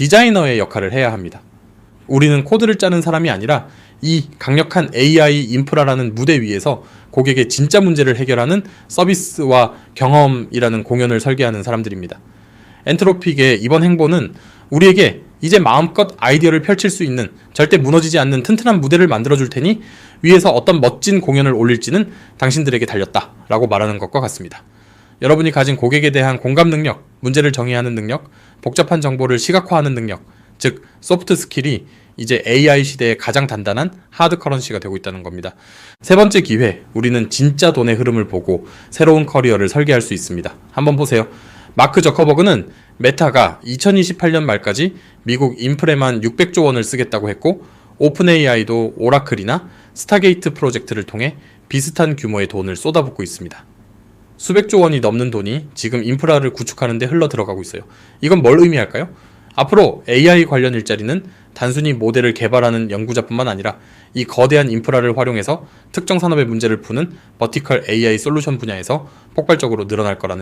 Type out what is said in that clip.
디자이너의 역할을 해야 합니다. 우리는 코드를 짜는 사람이 아니라 이 강력한 AI 인프라라는 무대 위에서 고객의 진짜 문제를 해결하는 서비스와 경험이라는 공연을 설계하는 사람들입니다. 엔트로픽의 이번 행보는 우리에게 이제 마음껏 아이디어를 펼칠 수 있는 절대 무너지지 않는 튼튼한 무대를 만들어 줄 테니 위에서 어떤 멋진 공연을 올릴지는 당신들에게 달렸다 라고 말하는 것과 같습니다. 여러분이 가진 고객에 대한 공감 능력, 문제를 정의하는 능력, 복잡한 정보를 시각화하는 능력, 즉 소프트 스킬이 이제 AI 시대의 가장 단단한 하드 커런시가 되고 있다는 겁니다. 세 번째 기회, 우리는 진짜 돈의 흐름을 보고 새로운 커리어를 설계할 수 있습니다. 한번 보세요. 마크 저커버그는 메타가 2028년 말까지 미국 인프레만 600조 원을 쓰겠다고 했고 오픈 AI도 오라클이나 스타게이트 프로젝트를 통해 비슷한 규모의 돈을 쏟아붓고 있습니다. 수백조 원이 넘는 돈이 지금 인프라를 구축하는 데 흘러 들어가고 있어요. 이건 뭘 의미할까요? 앞으로 AI 관련 일자리는 단순히 모델을 개발하는 연구자뿐만 아니라 이 거대한 인프라를 활용해서 특정 산업의 문제를 푸는 버티컬 AI 솔루션 분야에서 폭발적으로 늘어날 거라는